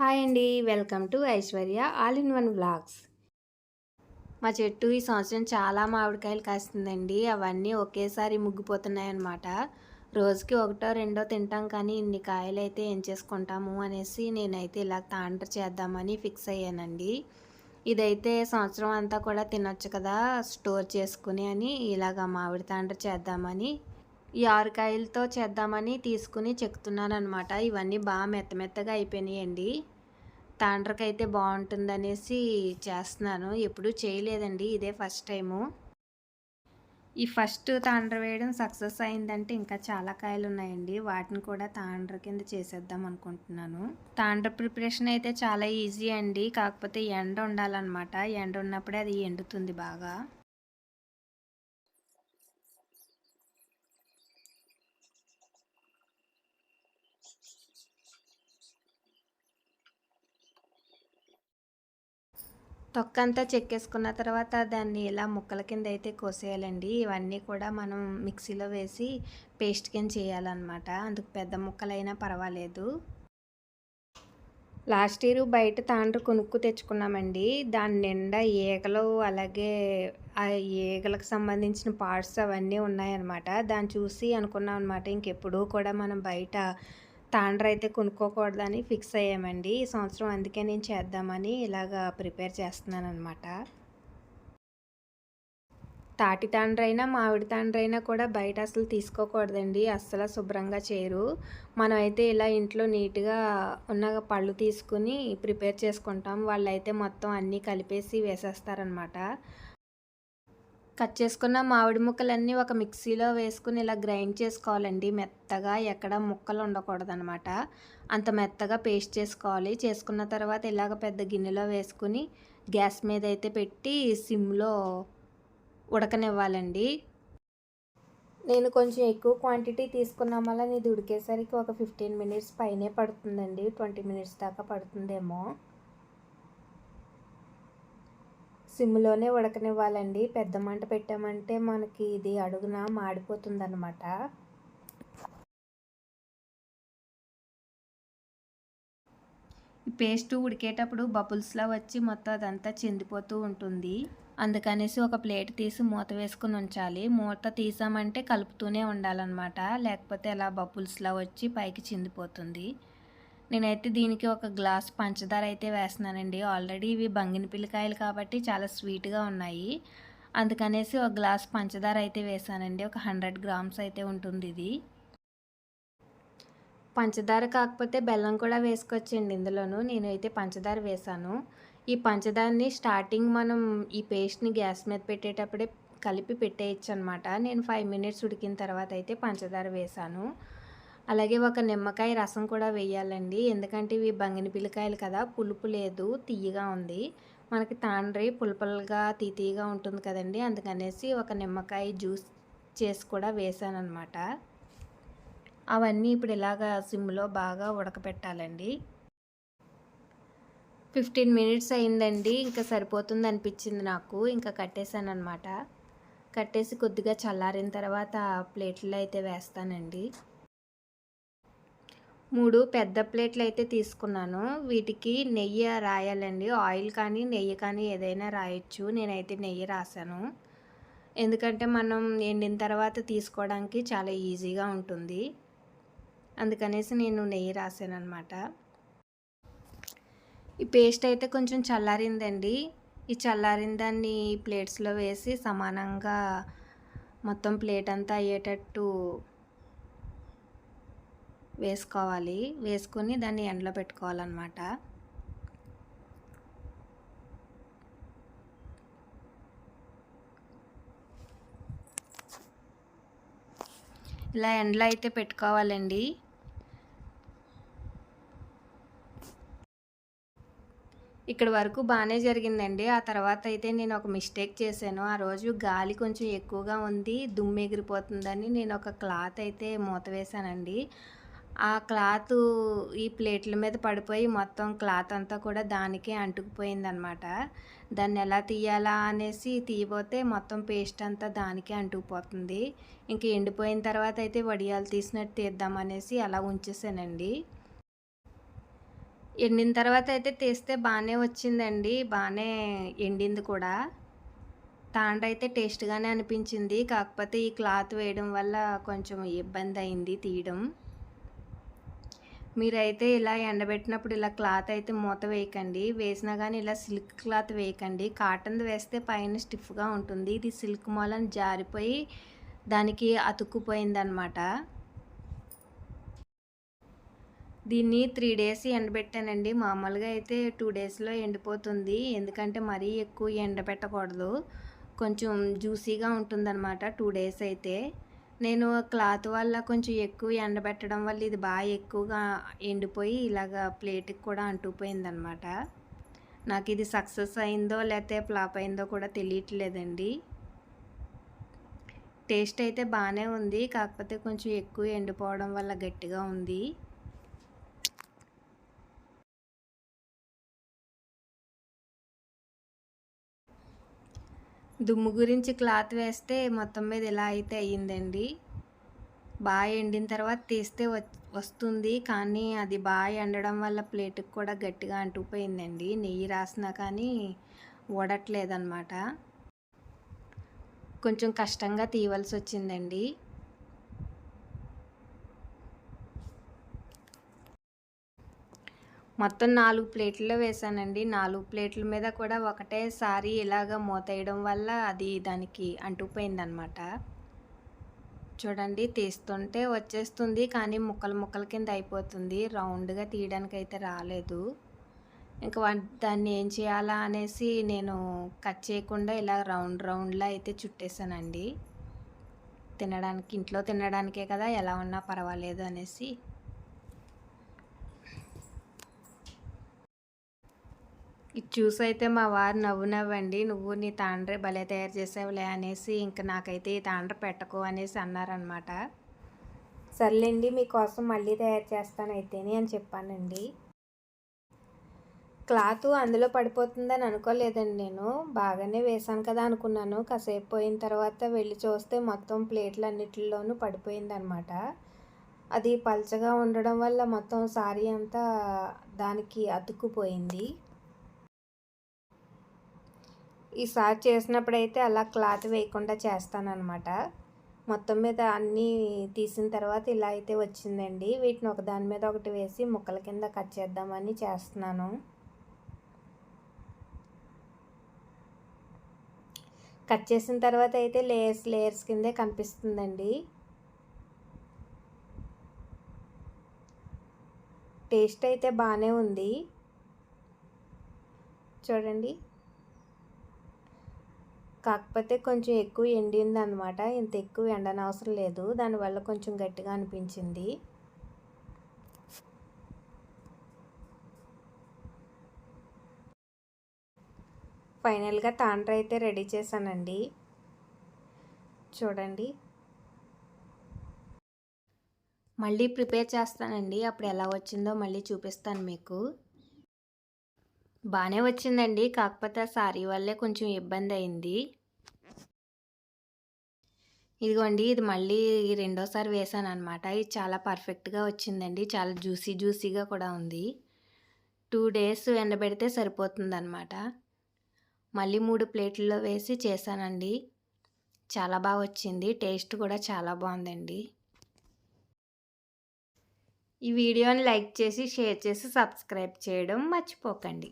Hi అండి welcome to Aishwarya all in one vlogs. మా చెట్టు ఈ సంవత్సరం చాలా మామిడికాయలు కాస్తుందండి. అవన్నీ ఒకేసారి ముగ్గిపోతున్నాయి అన్నమాట రోజుకి ఒకటో రెండో తింటాం కానీ ఇన్ని కాయలు అయితే ఏం చేసుకుంటాము అనేసి నేనైతే ఇలా తాండ్ర చేద్దామని ఫిక్స్ అయ్యానండి. ఇదైతే సంవత్సరం అంతా కూడా తినొచ్చు కదా స్టోర్ చేసుకుని అని ఇలాగ మామిడి తాండ్ర చేద్దామని ఈ ఆరుకాయలతో చేద్దామని తీసుకుని చెక్కుతున్నాను అనమాట ఇవన్నీ బాగా మెత్త మెత్తగా అయిపోయినాయండి. తాండ్రకైతే బాగుంటుందనేసి చేస్తున్నాను. ఎప్పుడూ చేయలేదండి ఇదే ఫస్ట్ టైము. ఈ ఫస్ట్ తాండ్ర వేయడం సక్సెస్ అయిందంటే ఇంకా చాలా కాయలు ఉన్నాయండి వాటిని కూడా తాండ్ర కింద చేసేద్దాం అనుకుంటున్నాను. తాండ్ర ప్రిపరేషన్ అయితే చాలా ఈజీ అండి. కాకపోతే ఎండ ఉండాలన్నమాట. ఎండ ఉన్నప్పుడే అది ఎండుతుంది బాగా. తొక్కంతా చెక్కేసుకున్న తర్వాత దాన్ని ఇలా ముక్కల కింద అయితే కోసేయాలండి ఇవన్నీ కూడా మనం మిక్సీలో వేసి పేస్ట్ కింద చేయాలన్నమాట. అందుకు పెద్ద ముక్కలైనా పర్వాలేదు. లాస్ట్ ఇయర్ బయట తాండ్రు కొనుక్కు తెచ్చుకున్నామండి. దాని నిండా ఈగలు అలాగే ఆ ఈగలకు సంబంధించిన పార్ట్స్ అవన్నీ ఉన్నాయన్నమాట. దాన్ని చూసి అనుకున్నాం అనమాట ఇంకెప్పుడు కూడా మనం బయట తాండ్ర అయితే కొనుక్కోకూడదని ఫిక్స్ అయ్యామండి. ఈ సంవత్సరం అందుకే నేను చేద్దామని ఇలాగా ప్రిపేర్ చేస్తున్నాను అనమాట తాటి తాండ్రైనా మామిడి తాండ్రైనా కూడా బయట అసలు తీసుకోకూడదండి. అస్సలు శుభ్రంగా చేయరు. మనం అయితే ఇలా ఇంట్లో నీట్గా ఉన్న పళ్ళు తీసుకుని ప్రిపేర్ చేసుకుంటాం. వాళ్ళైతే మొత్తం అన్నీ కలిపేసి వేసేస్తారనమాట కట్ చేసుకున్న మామిడి ముక్కలన్నీ ఒక మిక్సీలో వేసుకుని ఇలా గ్రైండ్ చేసుకోవాలండి. మెత్తగా ఎక్కడ ముక్కలు ఉండకూడదు అనమాట అంత మెత్తగా పేస్ట్ చేసుకోవాలి. చేసుకున్న తర్వాత ఇలాగ పెద్ద గిన్నెలో వేసుకుని గ్యాస్ మీద అయితే పెట్టి సిమ్లో ఉడకనివ్వాలండి. నేను కొంచెం ఎక్కువ క్వాంటిటీ తీసుకున్నాం వల్ల ఇది ఉడికేసరికి ఒక ఫిఫ్టీన్ మినిట్స్ పైనే పడుతుందండి. ట్వంటీ మినిట్స్ దాకా పడుతుందేమో. సిమ్లోనే ఉడకనివ్వాలండి. పెద్ద మంట పెట్టామంటే మనకి ఇది అడుగున మాడిపోతుంది అనమాట ఈ పేస్ట్ ఉడికేటప్పుడు బబుల్స్లా వచ్చి మొత్తం అదంతా చెందిపోతూ ఉంటుంది. అందుకనేసి ఒక ప్లేట్ తీసి మూత వేసుకుని ఉంచాలి. మూత తీసామంటే కలుపుతూనే ఉండాలన్నమాట. లేకపోతే అలా బబుల్స్లా వచ్చి పైకి చిందిపోతుంది. నేనైతే దీనికి ఒక గ్లాస్ పంచదార అయితే వేస్తున్నానండి. ఆల్రెడీ ఇవి బంగిన పిల్లకాయలు కాబట్టి చాలా స్వీట్గా ఉన్నాయి. అందుకనేసి ఒక గ్లాస్ పంచదార అయితే వేసానండి. ఒక హండ్రెడ్ గ్రామ్స్ అయితే ఉంటుంది ఇది పంచదార కాకపోతే బెల్లం కూడా వేసుకోవచ్చండి ఇందులోను. నేనైతే పంచదార వేసాను. ఈ పంచదారని స్టార్టింగ్ మనం ఈ పేస్ట్ని గ్యాస్ మీద పెట్టేటప్పుడే కలిపి పెట్టేయచ్చు అనమాట నేను ఫైవ్ మినిట్స్ ఉడికిన తర్వాత అయితే పంచదార వేసాను. అలాగే ఒక నిమ్మకాయ రసం కూడా వేయాలండి. ఎందుకంటే ఇవి బంగిని పిల్లకాయలు కదా పులుపు లేదు తీయగా ఉంది. మనకి తాండ్రి పులుపులుగా తీతీగా ఉంటుంది కదండి. అందుకనేసి ఒక నిమ్మకాయ జ్యూస్ చేసి కూడా వేసాను అవన్నీ ఇప్పుడు ఇలాగ సిమ్లో బాగా ఉడకపెట్టాలండి. ఫిఫ్టీన్ మినిట్స్ అయిందండి. ఇంకా సరిపోతుంది అనిపించింది నాకు. ఇంకా కట్టేశాను అనమాట కట్టేసి కొద్దిగా చల్లారిన తర్వాత ప్లేట్లో అయితే వేస్తానండి. మూడు పెద్ద ప్లేట్లు అయితే తీసుకున్నాను. వీటికి నెయ్యి రాయాలండి. ఆయిల్ కానీ నెయ్యి కానీ ఏదైనా రాయొచ్చు. నేనైతే నెయ్యి రాశాను. ఎందుకంటే మనం ఎండిన తర్వాత తీసుకోవడానికి చాలా ఈజీగా ఉంటుంది. అందుకనేసి నేను నెయ్యి రాశాను అనమాట ఈ పేస్ట్ అయితే కొంచెం చల్లారిందండి. ఈ చల్లారిన దాన్ని ప్లేట్స్లో వేసి సమానంగా మొత్తం ప్లేట్ అంతా అయ్యేటట్టు వేసుకోవాలి. వేసుకొని దాన్ని ఎండలో పెట్టుకోవాలన్నమాట. ఇలా ఎండలో అయితే పెట్టుకోవాలండి. ఇక్కడ వరకు బాగానే జరిగిందండి. ఆ తర్వాత అయితే నేను ఒక మిస్టేక్ చేశాను. ఆ రోజు గాలి కొంచెం ఎక్కువగా ఉంది దుమ్ము ఎగిరిపోతుందని నేను ఒక క్లాత్ అయితే మూత వేశానండి. ఆ క్లాత్ ఈ ప్లేట్ల మీద పడిపోయి మొత్తం క్లాత్ అంతా కూడా దానికే అంటుకుపోయిందనమాట దాన్ని ఎలా తీయాలా అనేసి తీయబోతే మొత్తం పేస్ట్ అంతా దానికే అంటుకుపోతుంది. ఇంక ఎండిపోయిన తర్వాత అయితే వడియాలు తీసినట్టు తీద్దామనేసి అలా ఉంచేసానండి. ఎండిన తర్వాత అయితే తీస్తే బాగానే వచ్చిందండి. బాగానే ఎండింది కూడా. తాండ్ర అయితే టేస్ట్గానే అనిపించింది. కాకపోతే ఈ క్లాత్ వేయడం వల్ల కొంచెం ఇబ్బంది అయింది తీయడం. మీరైతే ఇలా ఎండబెట్టినప్పుడు ఇలా క్లాత్ అయితే మూత వేయకండి. వేసినా కానీ ఇలా సిల్క్ క్లాత్ వేయకండి. కాటన్ వేస్తే పైన స్టిఫ్గా ఉంటుంది. ఇది సిల్క్ మూలన జారిపోయి దానికి అతుక్కుపోయిందనమాట. దీన్ని త్రీ డేస్ ఎండబెట్టానండి. మామూలుగా అయితే టూ డేస్లో ఎండిపోతుంది. ఎందుకంటే మరీ ఎక్కువ ఎండబెట్టకూడదు కొంచెం జ్యూసీగా ఉంటుందన్నమాట టూ డేస్ అయితే. నేను క్లాత్ వల్ల కొంచెం ఎక్కువ ఎండబెట్టడం వల్ల ఇది బాగా ఎక్కువగా ఎండిపోయి ఇలాగ ప్లేట్కి కూడా అంటుకుపోయిందనమాట. నాకు ఇది సక్సెస్ అయిందో లేకపోతే ఫ్లాప్ అయిందో కూడా తెలియట్లేదండి. టేస్ట్ అయితే బాగానే ఉంది కాకపోతే కొంచెం ఎక్కువ ఎండిపోవడం వల్ల గట్టిగా ఉంది. దుమ్ము గురించి క్లాత్ వేస్తే మొత్తం మీద ఇలా అయితే అయ్యిందండి. బాగా ఎండిన తర్వాత తీస్తే వస్తుంది. కానీ అది బాగా ఎండడం వల్ల ప్లేట్కి కూడా గట్టిగా అంటుకుపోయిందండి. నెయ్యి రాసినా కానీ ఓడట్లేదన్నమాట కొంచెం కష్టంగా తీయవలసి వచ్చిందండి. మొత్తం నాలుగు ప్లేట్లు వేసానండి. నాలుగు ప్లేట్ల మీద కూడా ఒకటేసారి ఇలాగ మూతేయడం వల్ల అది దానికి అంటుకుపోయిందనమాట. చూడండి తీస్తుంటే వచ్చేస్తుంది కానీ ముక్కలు ముక్కల కింద అయిపోతుంది. రౌండ్గా తీయడానికి అయితే రాలేదు. ఇంకా దాన్ని ఏం చేయాలా అనేసి నేను కట్ చేయకుండా ఇలా రౌండ్ రౌండ్లా అయితే చుట్టేసానండి. తినడానికి ఇంట్లో తినడానికే కదా ఎలా ఉన్నా పర్వాలేదు అనేసి ఇది చూసి అయితే మా వారు నవ్వు నవ్వండి నువ్వు నీ తాండ్రే భలే తయారు చేసావులే అనేసి ఇంక నాకైతే ఈ తాండ్ర పెట్టకు అనేసి అన్నారనమాట సర్లేండి మీకోసం మళ్ళీ తయారు చేస్తాను అయితేనే అని చెప్పానండి. క్లాత్ అందులో పడిపోతుందని అనుకోలేదండి నేను. బాగానే వేసాను కదా అనుకున్నాను. కాసేపు పోయిన తర్వాత వెళ్ళి చూస్తే మొత్తం ప్లేట్లు అన్నిటిలోనూ పడిపోయిందనమాట అది పల్చగా ఉండడం వల్ల మొత్తం సారీ అంతా దానికి అతుక్కుపోయింది. ఈసారి చేసినప్పుడైతే అలా క్లాత్ వేయకుండా చేస్తానన్నమాట. మొత్తం మీద అన్నీ తీసిన తర్వాత ఇలా అయితే వచ్చిందండి. వీటిని ఒక దాని మీద ఒకటి వేసి ముక్కల కింద కట్ చేద్దామని చేస్తున్నాను. కట్ చేసిన తర్వాత అయితే లేయర్స్ లేయర్స్ కిందే కనిపిస్తుందండి. టేస్ట్ అయితే బాగానే ఉంది. చూడండి. కాకపోతే కొంచెం ఎక్కువ ఎండింది అనమాట ఇంత ఎక్కువ ఎండనవసరం లేదు. దానివల్ల కొంచెం గట్టిగా అనిపించింది. ఫైనల్గా తాండ్ర అయితే రెడీ చేశానండి. చూడండి. మళ్ళీ ప్రిపేర్ చేస్తానండి. అప్పుడు ఎలా వచ్చిందో మళ్ళీ చూపిస్తాను మీకు. బాగానే వచ్చిందండి. కాకపోతే ఆ సారీ వల్లే కొంచెం ఇబ్బంది అయింది ఇదిగోండి ఇది మళ్ళీ రెండోసారి వేసాను అనమాట ఇది చాలా పర్ఫెక్ట్గా వచ్చిందండి. చాలా జ్యూసీ జ్యూసీగా కూడా ఉంది. టూ డేస్ ఎండబెడితే సరిపోతుందన్నమాట. మళ్ళీ మూడు ప్లేట్లలో వేసి చేశానండి. చాలా బాగా వచ్చింది. టేస్ట్ కూడా చాలా బాగుందండి. ఈ వీడియోని లైక్ చేసి షేర్ చేసి సబ్స్క్రైబ్ చేయడం మర్చిపోకండి.